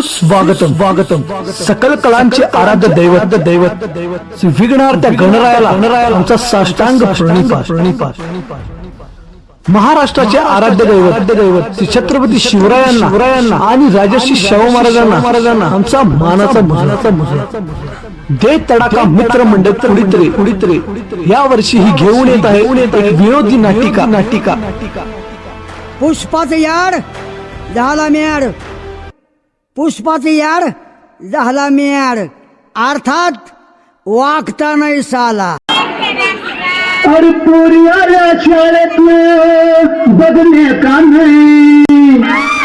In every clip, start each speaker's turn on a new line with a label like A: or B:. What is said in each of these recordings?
A: सुस्वागतम. स्वागतम सकल कलांचे आराध्य दैवत दैवत. दैवत. विघ्नार्थ गणरायाला गणरायाला आमचा साष्टांग महाराष्ट्राचे आराध्य दैवत दैवत. श्री छत्रपती शिवरायांना शिवरायांना आणि राजर्षी शाहू महाराजांना महाराजांना आमचा मानाचा मानाचा मुजरा. दे तडाका मित्र मंडळ कुडीतरे. कुडीतरे. या वर्षी ही घेऊन येत आहे विनोदी नाटिका. नाटिका.
B: पुष्पाचं याड झाला मेड पुष्पाचं याड झाला मेड अर्थात वागता नाही साला।
C: और पूरी शाळेत बदलने का नहीं।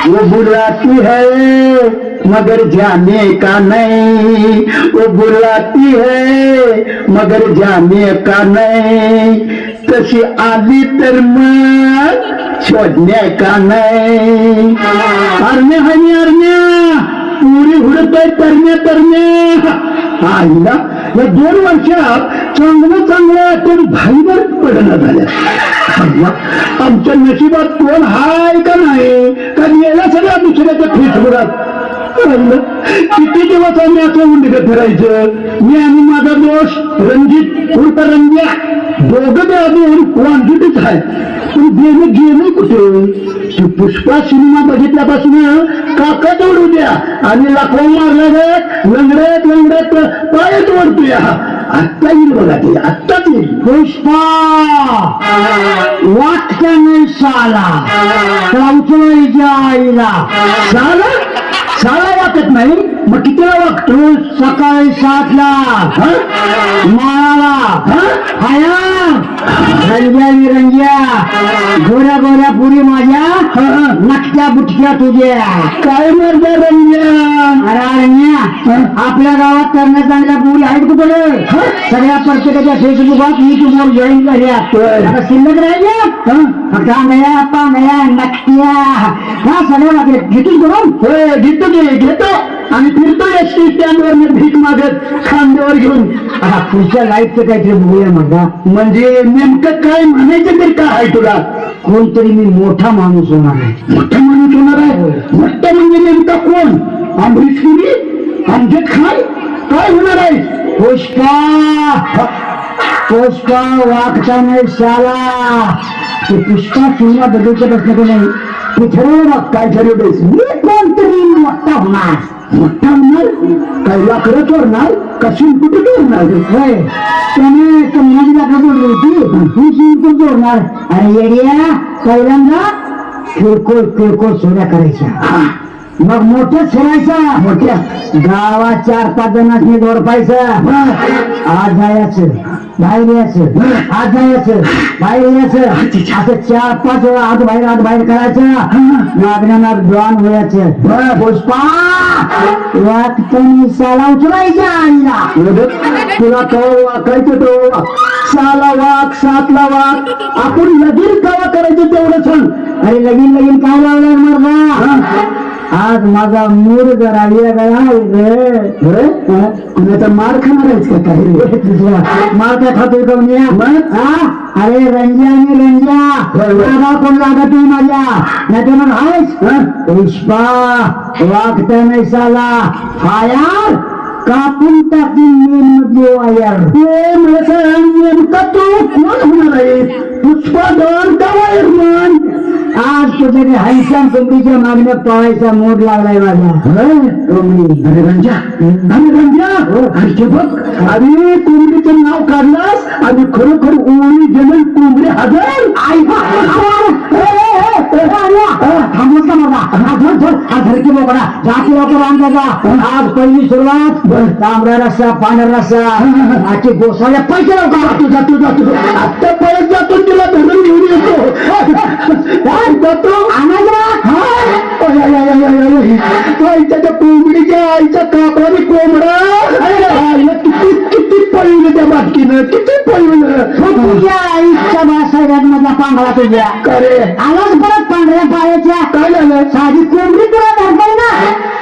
C: वो बुलाती है, मगर जाने का नहीं। वो बुलाती है, मगर जाने का नहीं। तशी आली तर मग शोधणे का नाही अरण्या हनी अरण्या. पुरी हुडतोय तरण्या तरण्या. आईला या दोन वर्षात चांगलं चांगलं पण भाईवर पडणं झालं. आमच्या नशिबात कोण हाय का नाही? का गेला सगळ्या दुसऱ्याच्या फेसबुकात आईला, किती दिवस आम्ही असं उंडीत फिरायचं? मी आणि माझा दोष रणजित उलटा रंग्या दोघं बी अजून वांजुटीच आहे पण गेलं गेलं कुठे? ती पुष्पा सिनेमा बघितल्यापासून काका तोडू द्या. आणि लाखो मारल्यागत लंगड्यात लंगड्यात पायच ओढतोय आत्ता येईल बघा ते आत्ताच येईल पुष्पा! वाटत्या नाही साला. उचलायच्या आईला. साला? मग कितीला वागतो सकाळी सातला. माळाला. हाया रंग्या विरंग्या गोऱ्या गोऱ्या पुरी माझ्या. नकट्या बुटक्या तुझ्या. काय मर्दा रंग्या? अरे रंग्या आपल्या गावात करण्या चांगल्या पुरी आहेत कुठे? सगळ्या प्रत्येकाच्या फेसबुकात मी तुम्हाला जॉईन झाल्या आता शिल्लक राहिल्या पांगया पांगया नकट्या. ह्या सगळ्या घेतून करून? घेतो घे घेतो. आणि फिरतो एस टी स्टँडवर भीक मागत खांद्यावर घेऊन. पुढच्या लाईफचं काहीतरी बघूया माझा म्हणजे नेमकं काय म्हणायचं तरी काय आहे तुला? कोणतरी मी मोठा माणूस होणार आहे. मोठा माणूस होणार आहे? मोठा म्हणजे नेमका कोण? अमरीश पुरी अमजद खान काय होणार आहे? पुष्पा! पुष्पा वागता नाही शाला ते पुष्पा सिनेमा बदलच्या प्रश्न नाही तू ठरवलं बघ काय ठरवतेस मी मोठा होणार मोठा होणार काही लाकडं चोरणार का शिंपुटी चोरणार होय त्याने कमलाची लाकडं चोरली होती ही शिंपूट चोरणार अरे येड्या पहिल्यांदा किरकोळ किरकोळ सोड्या करायच्या मग मोठ्या सोडायचा मोठ्या गावात चार पाच जणांनी जोडपायचं आज जायचं बाहेर यायचं. आज जायचं बाहेर यायचं. असं चार पाच वेळा आत बाहेर आत बाहेर करायचं. मागण्याना जॉन व्हायचं पुष्पा! वाटतं साला उचलायच्या आईला. तुला कवा वाकायचं तो. साला वाक सातला वाक आपण लगीन कवा करायचं तेवढं सांग. अरे लगीन लगीन काय लावणार मर्दा आज माझा मूड जरा वेगळा आहे रे. कुणाचा मार खाणार आहेस का काही मार काय खातोय का हा? अरे रंजा आणि रंजा कोण लागत नाही माझ्या नाही तर मग आहेस पुष्पा वागता नाही साला। हायार कापून टाकीन मी मध्ये वायर ते मला नेमका तो कोण होणार आहे? पुष्पा दोन का वायरमन आज तुझ्याकडे हंश्याम कोंबडीच्या मागण्या पळायचा मोड लागलाय माझा. अरे रंजा. अरे रंजा. अरे ते बघ अरे कोंबडीचं नाव काढलास आणि खरोखर ओळी जमीन कोंबडी हजर थांबलं का माझा हा धरकी बोकडा जाती वापर आणला आज पहिली सुरुवात. तांबडा रस्सा पांढरा रस्सा आजची गोसाव्या पैसे लवकर जातो जातो जातो आत्ता पळत जातो तुला धरून घेऊन येतो. काय जातो. आणायला आईच्या कोंबडीच्या आईच्या कापडाने कोंबडा. किती किती पळवलं त्या बाटकीनं किती पळवलं. तुझ्या आईच्या बासाव्यात माझा पांढरा तुझ्या. करे आलाच परत पांढऱ्या पायाच्या? काय झालं? साधी कोंबडी तुला धरताय ना?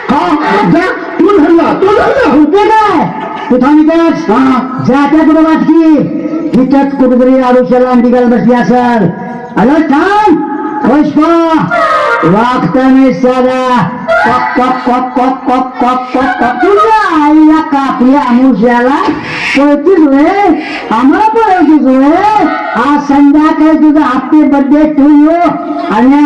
C: हा जा. तू धरला तू धरला. होते काय तू थांबतेस जा त्या कुठं वाटकी? तिथंच कुठेतरी आरुष्याला अंडी बसली असेल. आलं थांब. पुष्पा. वागता नाही साधा कॉक कॉक कॉक कॉक कॉक कॉक कॉक तुझ्या आईला कापल्या अमुष्याला पळतीस रे आम्हाला पळवतीस रे आज संध्याकाळी तुझा हॅपी बर्थडे टू यू आणि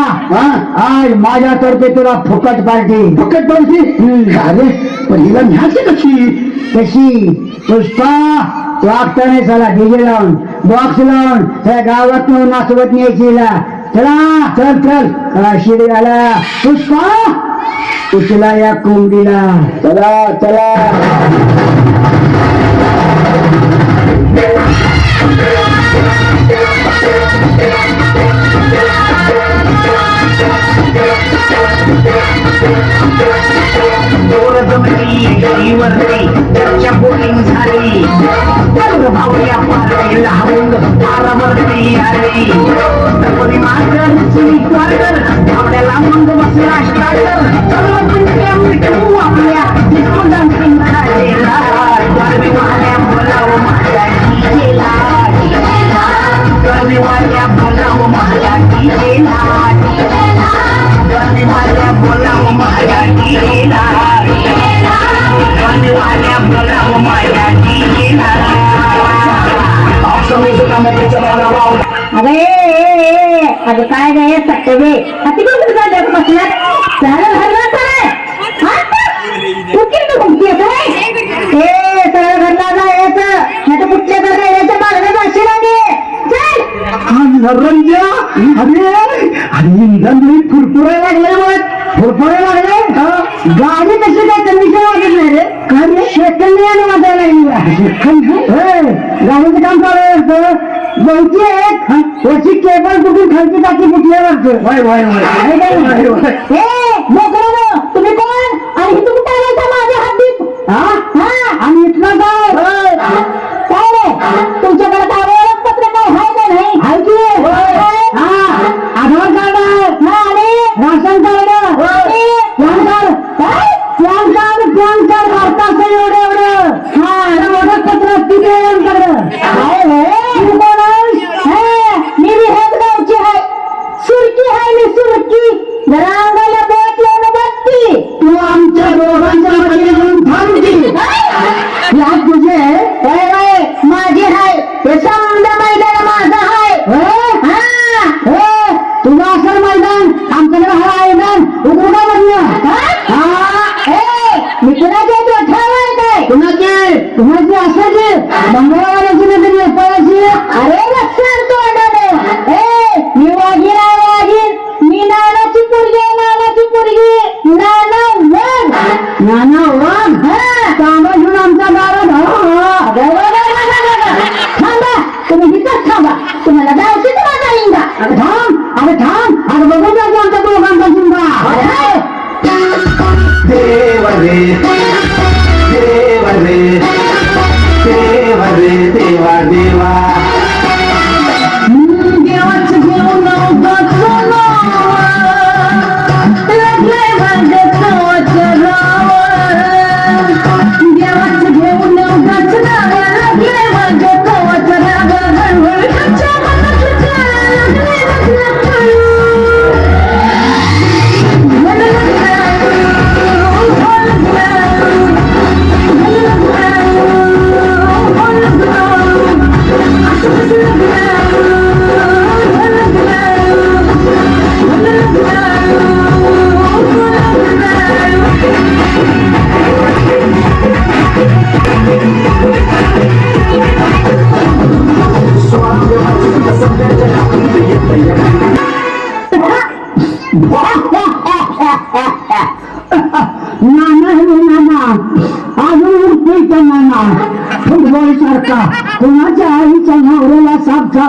C: आज माझ्यातर्फे तुला फुकट पार्टी. फुकट पार्टी? अरे. पण हिला न्यायची कशी? कशी? पुष्पा वागता नाही चला डीजे लावून बॉक्स लावून त्या गावात नाचवत न्यायची हिला. चला चल चल. शिडी आला पुष्पा उचला या कोंबडीला. चला चला.
D: गरीवरती चर्चा बोटिंग झाली. सर्व भावल्या पार्टीला लावून पारावरती आली. तपरी मार्गर सुनी क्वार्टर आपल्याला मंग बसला स्टार्टर सर्व पंच्या मिटवू आपल्या डिस्को डान्सिंग करायला गर्मी वाल्या बोलाव माझ्या डीजेला
E: అది కాయగా याच्या అతి जाशील आणि
C: रंजा अरे अरे इंधन लागले मग फुरफुरायला लागले गाडी कशी काय कंडिशन वाटत नाही रे काय रे सेकंड याने वाजायला लागली सेकंड गाडीचं काम चालू आहे बहुती आहेत त्याची केबल कुठून खालची टाकी फुटल्या वाटतं वाय वाय वाय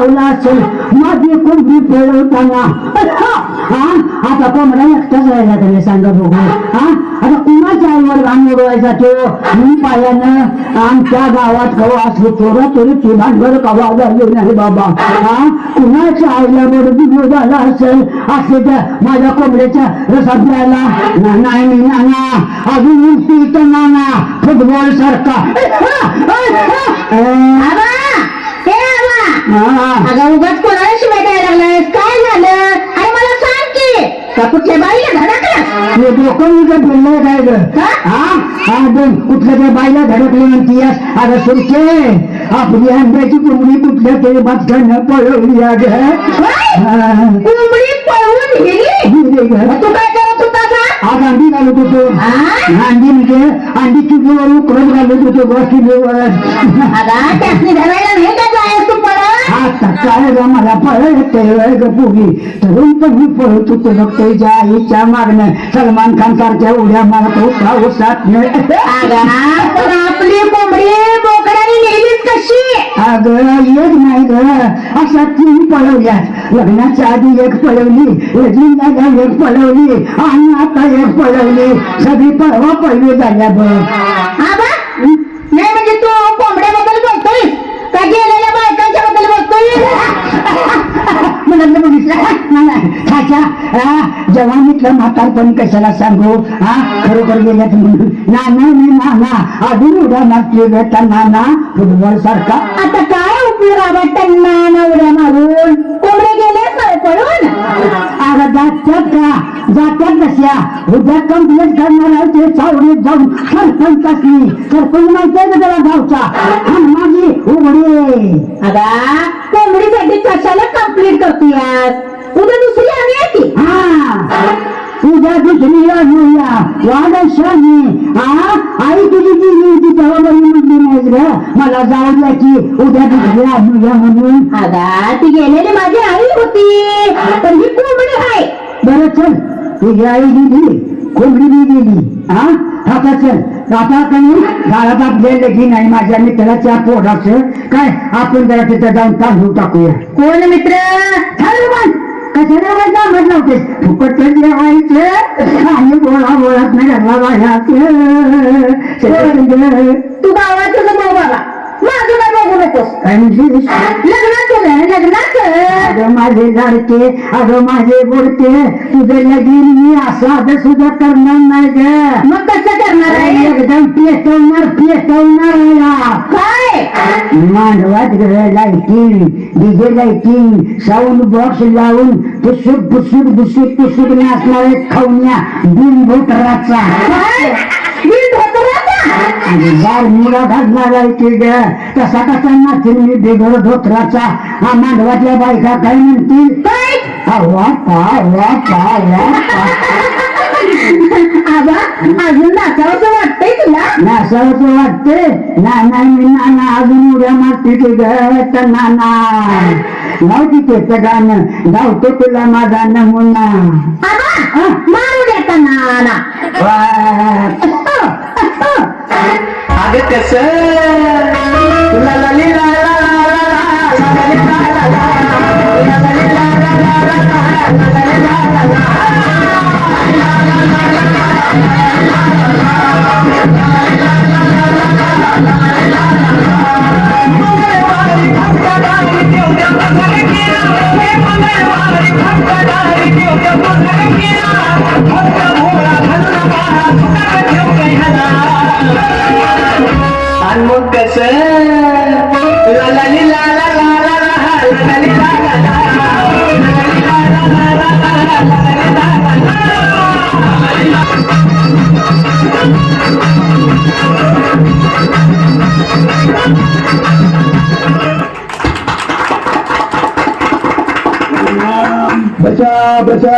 C: लावला असेल.
E: माझी
C: कोणती पेळवताना हा? आता कोंबडा एकटाच राहिला त्याने सांगा बघू हा? आता कुणाच्या आईवर घाण उडवायचा तो? मी पायानं आमच्या गावात कवा असलो थोडा तरी ती कवा झाली नाही बाबा. हा? कुणाच्या आईला बरोबर झाला असेल? असले त्या माझ्या कोंबड्याच्या रसात द्यायला नाही मी नाना अजून उलटी नाना फुटबॉल सारखा.
E: आबा, अगं उगाच कोणाला शिवाय द्यायला लागलायस? काय झालं? अरे मला सांग की. का कुठल्या बाईला धडकला
C: ते डोकं उलटं फिरलंय काय ग? हा? हा दोन. कुठल्या त्या बाईला धडकली म्हणतीयस अगं सुरके. आपली आंब्याची कोंबडी कुठल्या तरी पळवली अग
E: कोंबडी पळवून गेली? तू काय करत होता
C: आज अंडी घालत होतो.
E: हा?
C: अंडी म्हणजे अंडी किलोवर उकळत घालत होतो बस किलोवर
E: त्यासनी धरायला नाही का पळत
C: आता काय ग मला पळ येते ग पोगी तरुण पण मी पळत होतो बघ त्याच्या आईच्या मागणं. सलमान खान सारख्या उड्या मारतो
E: अगा पण आपली कोंबडी बोकडाने नेलीच कशी?
C: अगं एक नाही ग. अशा तीन पळवल्या. लग्नाच्या आधी एक पळवली लगीन झाल्या एक पळवली आणि आता एक पळवली. सगळी पळवा पळवी झाल्या बघ
E: आबा नाही म्हणजे तू कोंबड्याबद्दल बोलतोय का गेलेल्या बायकांच्या बद्दल बोलतोय
C: मुलांना बघितलं? खाच्या जवानीतलं म्हातारपण कशाला सांगू? हा खरोखर गेल्यात म्हणून. नाना मी नाना अजून उड्या मारली बेटा नाना फुटबॉल सारखा
E: आता काय उपयोग आबा त्यांना उड्या मारून? पळून
C: जात्यात का जात्यात कशा? उद्या कंप्लेंट करणार आहे ते चावडीत जाऊन सरपंच असली सरपंच माहितीये का त्याला गावचा? आणि उघडे.
E: अगा कोंबडीसाठी कशाला कंप्लीट करतोयास उद्या
C: उद्या दुसरी आणूया वादशाही हा आई तुझी गेली होती तेव्हा बरी म्हणली नाहीस ग मला जाऊ द्या की उद्या दुसरी आणूया म्हणून
E: अगा ती गेलेली माझी आई होती पण ही कोंबडी आहे
C: बरं चल तुझी आई गेली कोंबडी बी गेली हा आता चल आता काही गाळात आपल्या की नाही माझ्या मित्राच्या पोटाचं काय आपण जरा तिथं जाऊन तांदूळ टाकूया
E: कोण मित्र
C: चालू कशाला काय जामत नव्हते फुकट जेवायचं आणि बोळा बोळत नाही घरला बाहेर
E: तू गावाचं बघ बाबा. माझं नकोस. लग्नाचं नाही लग्नाचं.
C: अगं माझे लाडके अगं माझे बोलते तुझं लगीन मी असं सुद्धा करणार नाही ग.
E: मग कसं करणार आहे?
C: एकदम पेटवणार पेटवणार
E: काय?
C: मांडवात ग डीजे लाइटिंग साऊंड बॉक्स लावून पुसूक पुसूक दुसूक पुसूक नाचणारे खाऊन्या बिन
E: धोतराचा
C: बार मुला आहे की ग कसा कसा नाचील मी बिघड धोत्राचा. हा मांडवातल्या बायका काय म्हणतील?
E: काय?
C: वा पा वा पा वा पा
E: आबा अजून नाचावंसं वाटतंय तुला?
C: वाटते ना नाही मी नाना अजून उड्या मारते की ग नाना. नाव तिथे गाणं गावतो तुला माझा नमुना.
E: मारू देता नाना.
F: अगं कस? ला ला
C: बसा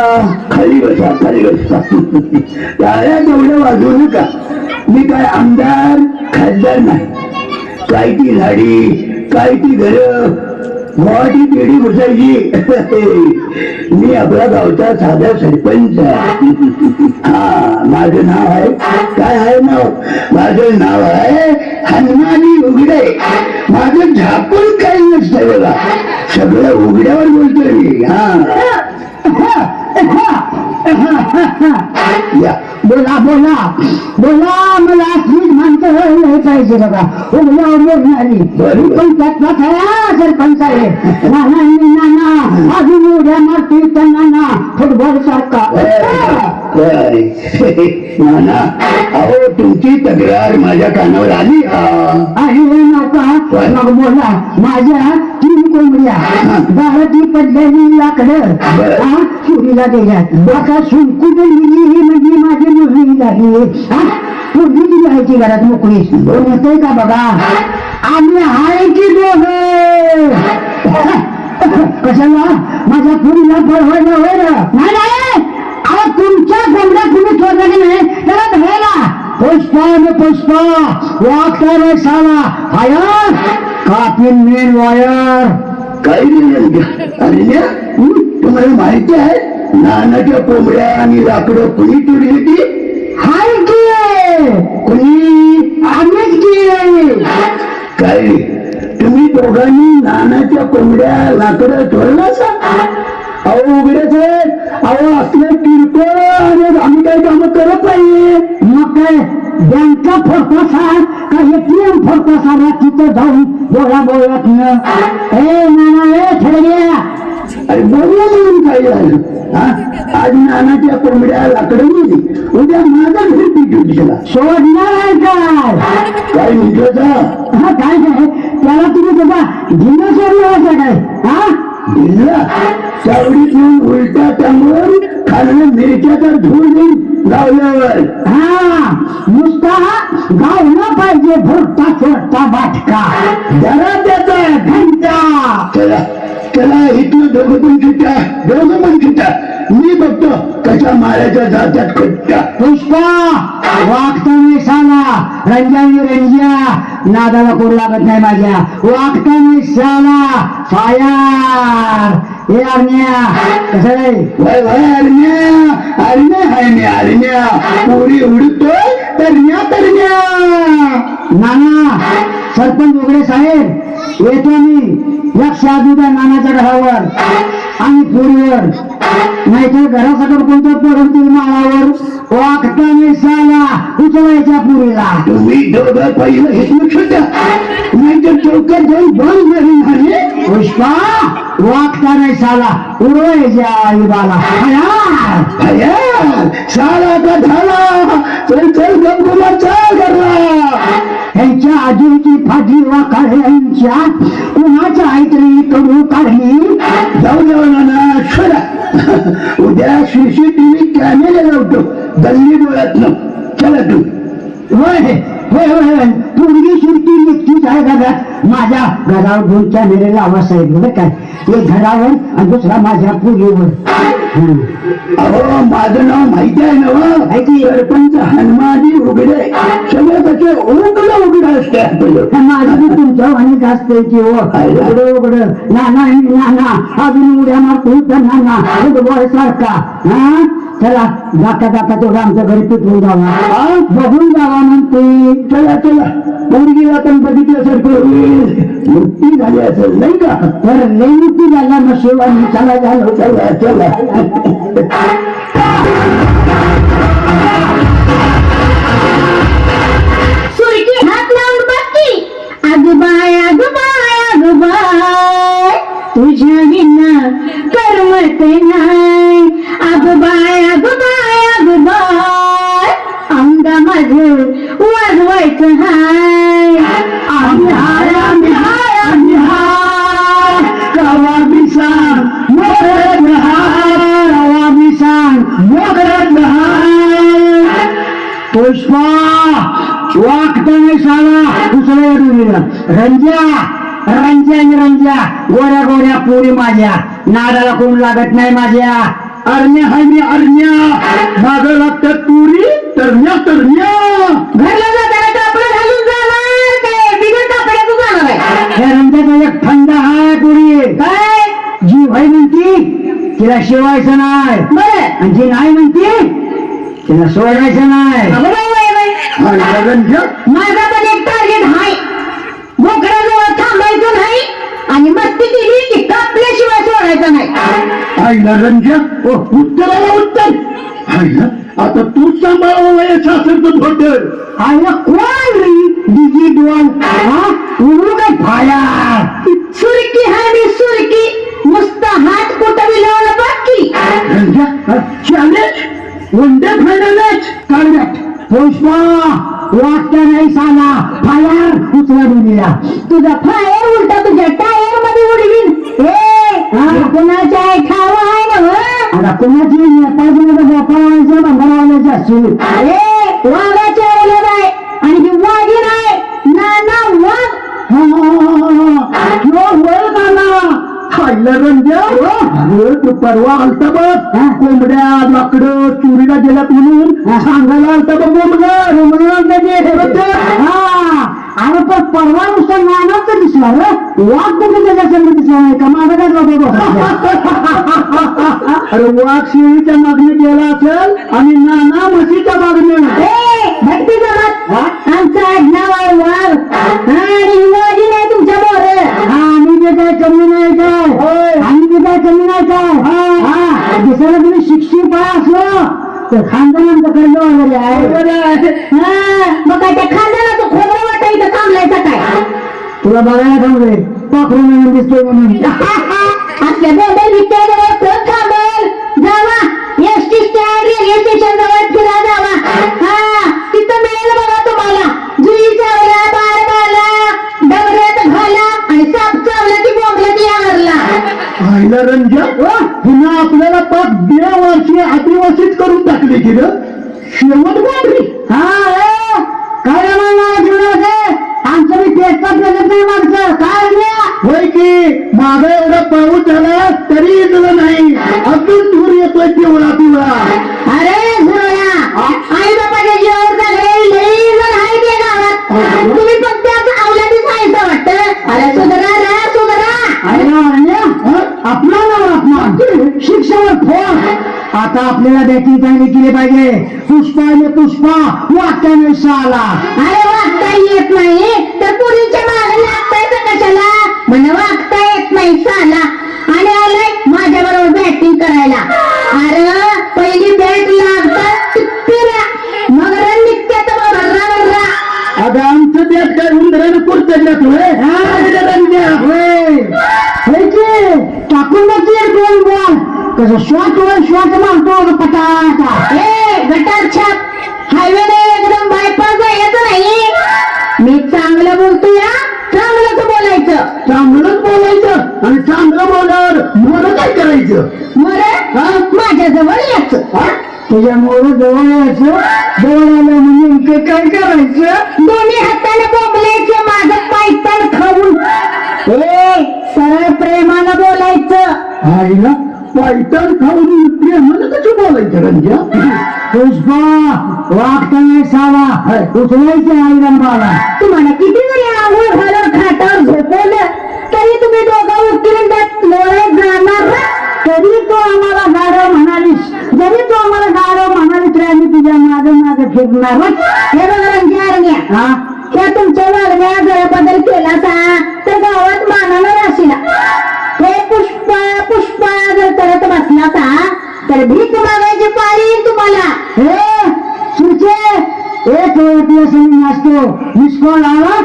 C: खाली बसा खाली बसा. टाळ्या तेवढं वाजवू नका. मी काय आमदार खासदार नाही. काय ती झाडी काय ती घर मोठी पेढी घुसायची मी आपला गावचा साधा सरपंच हा माझं नाव आहे काय आहे नाव? माझं नाव आहे हनुमानी उघडे. माझं झाकून काही नसतंय बघा. सगळं उघड्यावर बोलतोय मी. हा. या बोला बोला बोला मला स्वीट म्हणतो नाही पाहिजे बघा. उघड्यावर बोलणारी पण त्यातला खरा सरपंच आहे. नाना अजून उड्या मारतील तर नाना फुटबॉल सारखा. नाना अहो तुमची तक्रार माझ्या कानावर आली नका. मग बोला माझ्या कोंबड्या दाराची पडलेली लाकडं. हा चोरीला गेल्यात. बाका सुंकू गेली ही म्हणजे माझी मुलगी झाली हा मुलगी राहायची घरात मोकळी. कोण येतोय का बघा आम्ही आहे की दोघं? कशाला? माझ्या पुरीला पळवायला होय ना? नाही नाही. अहो तुमच्या कोंबड्या कुणी चोरल्या की नाही त्याला धरायला. पुष्पा न पुष्पा वागता साला फायर कापीन मेन वायर
F: अरे तुम्हाला माहिती आहे नानाच्या कोंबड्या आणि लाकडं कुणी चोरी होती?
C: हाय की?
F: कुणी?
C: आम्हीच की
F: काय तुम्ही दोघांनी नानाच्या कोंबड्या लाकडं असा? अहो उघडेच. अहो असले किरकोळ आणि आम्ही काही काम करत नाही
C: मग काय? बँका फोडतासा का एटीएम फोडतासा तिथं जाऊन बोला बोलत न ए नाना ए ठेड्या
F: अरे बोललो म्हणून काय झालं? आज नानाच्या कोंबड्या लाकडं गेली उद्या माझा होती त्याला
C: सोडणार आहे काय?
F: काय
C: हा काय काय? त्याला तुम्ही त्याचा जिल्हा सोडला होता काय? हा?
F: चावडीत येऊन उलटा टांगून खाल्लं मिरच्याचा धूळ देऊन लावल्यावर
C: हा नुसता गाव न पाहिजे भोगता चोरता बाटका
F: जरा त्याचा. घंटा. चला चला इथलं दोघं पण सुट्टा दोघं पण सुट्टा मी बघतो कशा मारायच्या जात्यात खुट्टा
C: पुष्पा वागताना साला रंजानी रंजा नादाला कोण लागत नाही माझ्या. वागताना साला फायर. हे अरण्या कसं रे
F: वय वय अरण्या अरण्या हाय मी अरण्या पुरी उडतोय तरण्या तरण्या
C: नाना सरपंच उघडे साहेब येतो मी. लक्ष द्या नानाच्या घरावर आणि पुरीवर. नाहीतर घरासकट कोणतं पडत माळावर? वागताना साला उचलायच्या पुरीला.
F: तुम्ही दोघं पहिलं हेतू सुद्धा नाही तर चौकात जाऊन बंद करून झाले
C: पुष्पा वागताना साला उडवायच्या आईबाला.
F: साला का झाला. चल चल गपगुला चल घरला.
C: ह्यांच्या आजीची फाटी वाकाळ्यांच्या कुणाच्या आईतरी कडू काढली?
F: जाऊ जाऊ ना सोडा. उद्या सीसीटीव्ही कॅमेरे लावतो. गल्ली डोळ्यातनं. चला तू.
C: होय पूर्वी सुरती निघतीच आहे घरात माझ्या घरावर दोन कॅमेरे लावा साहेब बरं काय एक घरावर आणि दुसरा माझ्या पुरीवर हं.
F: अहो माझं नाव माहिती आहे ना व?
C: माहिती.
F: सरपंच हनुमानी उघडे. सगळं त्याचे उघडं असते. आपलं
C: माझं बी तुमच्या आणि जास्त की हो. उघडं उघडं. नाना नाना. अजून उड्या मारतो नाना. उडवाय सारखा हा? चला जाता जाता तेवढं आमच्या घरी पिटवून जावा. बघून जावा म्हणते.
F: चला चला. पोरगीला पण बघितलं असेल मुक्ती झाली असेल नाही का?
C: तर नेमकी झाला मग शिवानी चला झालो
F: चला चला.
E: सुरकी हात लावून तुझ्या विना करमत ना वाजवायचं हाय अंधार
C: मोगरत मोगरत पुष्पा साला. दुसऱ्या रंजा रंजा आणि रंजा गोऱ्या गोऱ्या पोरी माझ्या. नादाला कोण लागत नाही माझ्या. अरण्या हाय मी अरण्या. माग पुरी तरण्या तरण्या.
E: घरला
C: तिला शिवायचं नाही.
E: बरं.
C: आणि जी नाही म्हणते तिला सोडायचं नाही.
E: अगं बाई, बाई, बाई.
F: आणि
E: माझा पण एक टार्गेट आहे. थांबायचं नाही आणि मस्ती केली की कापल्याशिवाय सोडायचं नाही.
F: रंजा ओ उत्तर आईला आता तू सांभाळावं वयाचं असेल तर धोटर
C: आईला कोण रे डिजी डोल हा? उडू काय फाया?
F: Challenge one day final match काढण्यात
C: पुष्प पुष्पा वाटतं नाही साला फायर उचला दिला
E: तुझा फायर उलटा तुझ्या टायरमध्ये उडवीन ए कुणाच्या आहे ठाव आहे ना?
C: आता कोणाची व्यापाराच्या
E: अरे वाघाच्या तू
F: परवा आलता बघ कोंबड्या लाकडं चोरीला गेल्यात म्हणून सांगायला आलता बघ.
C: अरे पण परवा नुसतं नानाच दिसला रे. वाघ कुठे त्याच्या संग दिसला नाही का? माझा काय बाबा
F: अरे वाघ शिळीच्या मागणी गेला असेल आणि नाना म्हशीच्या मागणी
E: भक्ती जमात आमचं आडनाव आहे वाघ आणि वाघी नाही तुमच्या
C: काय कमी नाही काय? ते काय कमी नाही काय? हा. दिसायला तुम्ही शिक्षित काय असलो तर खानदानांचं कर्ज वगैरे आहे.
E: हा, मग काय त्या तो खोबरं वाटा इथं थांबलायचा काय?
C: तुला बघायला थांबले पाखरू म्हणून दिसतोय म्हणून?
E: आपल्या बोंबेल विचार थांबेल. जावा S T stand railway station जवळ
F: पुन्हा आपल्याला पाच दीड वर्षी आदिवासीच करून टाकले गेलं. शेवट बाबरी
C: हा काय आमचं मी पेटतात लगत नाही मागचं. काय
F: होय की मागे एवढा पाऊस झाला तरी येतलं नाही. अजून धूर येतोय पिवळा पिवळा
E: अरे जुळ्या आई बापाच्या
C: आता आपल्याला बॅटिंग चांगली केली पाहिजे. पुष्पाने पुष्पा वाक्याने शाला.
E: अरे वागता येत नाही. तर पुरीच्या मागे लागतायचं कशाला? म्हणे वागता येत नाही साला आणि आलाय माझ्या बरोबर बॅटिंग करायला. अरे पहिली बॅट लागतात मग रन निघतात बर्रा बर्रा
F: अगं आमचं देश काय उंदरानं कुरतडल्यात होय हा? रे रंजा
C: होय. होय की टाकून बघ एक दोन बॉल कसं शॉट वर शॉट मारतो पटाटा
E: ए छाप. हायवे एकदम बायपास जायचं नाही. मी चांगलं बोलतोय हा. चांगलंच बोलायचं.
F: चांगलंच बोलायचं आणि चांगलं बोलावर मला काय करायचं?
E: बरं माझ्या जवळ यायचं
C: तुझ्यामुळे जवळ यायचं? जवळ आलं म्हणजे इथे काय करायचं?
E: दोन्ही हाताने बोंबलायचं माझं पायतण खाऊन ए! सरळ प्रेमानं बोलायचं.
F: आईला पायटन खाऊन प्रेमानं कसं बोलायचं रंजा
C: पुष्पा वागता नाही सावा. उचलायचं आईला मला
E: तुम्हाला किती जरी आंघोळ घालून खाटावर झोपवलं? तरी तुम्ही दोघं उकिरंडात लोळत जाणार.
C: तरी तो आम्हाला गाडव म्हणालीस. जरी तो आम्हाला गाडव म्हणालीस आम्ही तुझ्या मागे मागे फिरणारच
E: हे बघा रंगी आरण्या
C: हा?
E: त्या तुमच्या वागण्या जरा बदल केला तर गावात राशीला हे पुष्पा करत तर भीक मागायची पाळी तुम्हाला.
C: हे सुचे एक वेळ सनी नाचतो. मिस आला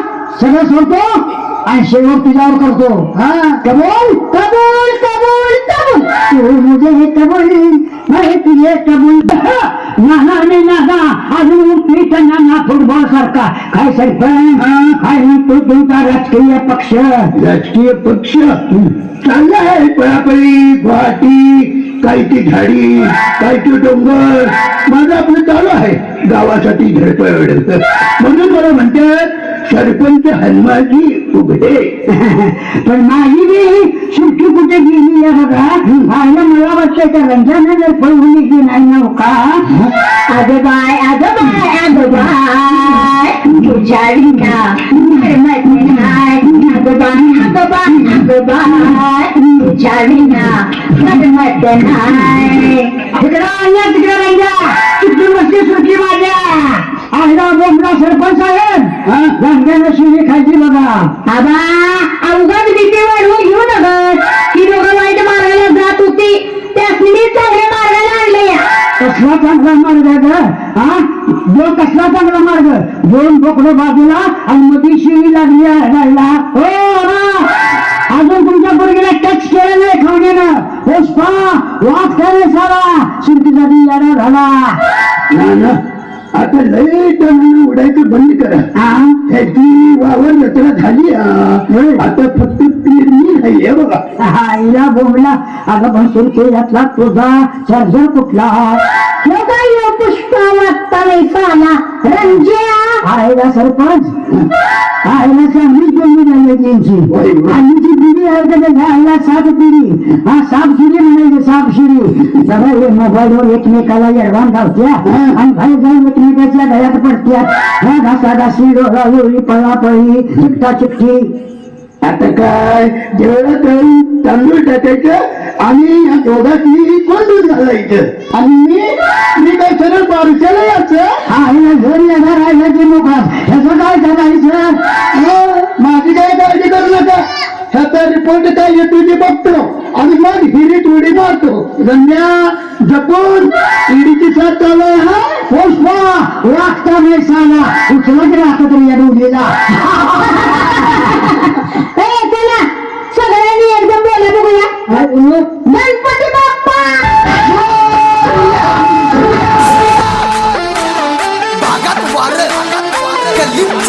C: सगळं सोडतो आणि शेवट तुझ्यावर करतो. हा, कबूल?
E: कबूल कबूल कबूल.
C: तू मुझे कबूल मैं तुझे कबूल. नाना ने नाना, अजून पीठ नाना फुटबॉल सारखा. काय सरपंच आणि तो तुमचा राजकीय पक्ष.
F: राजकीय पक्ष? चालला आहे, पळापळी, गुवाहाटी. काही ती झाडी काही ते डोंगर? माझं आपलं चालू आहे. गावासाठी धडपड. म्हणून मला म्हणतात सरपंच हनुमाजी उघडे
C: पण माझी बी सुट्टी कुठे गेली आहे बघा आयला मला वाटतं त्या रंजनाने जर पळून गेली नाही ना हो। का
E: अगं बाय अगं बाय। अगं बाय तुझ्या विना बाय अगं बाय अगं बाय। तुझ्या विना
C: तिकडं तिकडे रंजा सुटली माझ्या आयला बोमला सरपंच साहेब. रंगाने शिवी खायची बघा.
E: आबा अवघड भीती वाढवून घेऊ नका. ती दोघं वाईट मार्गाला जात होती. त्यासनी मी चांगल्या मार्गाला आणले
C: कसला चांगला मार्ग आहे ग? हा? जो कसला चांगला मार्ग? दोन बोकडं बाजूला आणि मध्ये शिवी लागली आहे राहिला हो अजून तुमच्या पोरगीला टच केलं नाही खावण्यानं. पुष्पा वाच करे सारा याडा झाला.
F: ना ना. आता लय टनानं उडायचं बंद करा.
C: हा?
F: ह्याची वावर जत्रा झाली हा. आता फक्त पेरणी नाही आहे बघा.
C: आईला बोमला अगं की यातला तुझा चार्जर कुठला?
E: ह्यो काय पुष्पा वागता नाही साला. रंजिया.
C: आईला सरपंच. आईला पेरणी झाली त्यांची पिढी आहे का त्याच्या आईला सात पिढी हा साप शिडी म्हणायचे साप शिडी हे मोबाईलवर एकमेकाला एडवान धावत्या आणि बाहेर जाऊन एकमेकाच्या गळ्यात पडत्या. ह्या घासा घासी डोळा लोळी पळा पळी चिकटा चिकटी.
F: आता काय? जेवढं तळून तांदूळ टाकायचं आणि या दोघांनी कोंडून घालायचं? आणि मी काय सरळ बारशाला यायचं
C: आईला घेऊन येणार आईला की नोकर ह्याचं काय करायचं
F: हो, माझी काय काळजी करू नका. ह्याचा रिपोर्ट काय येतो ते बघतो. आणि मग हिरीत उडी मारतो. रम्या जपून ईडीची साथ चालू आहे हा?
C: पुष्पा वागता नाही साला उचलत राहतो तरी या
E: चला. सगळ्यांनी एकदम बोला बघूया.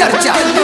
G: 这样的嫁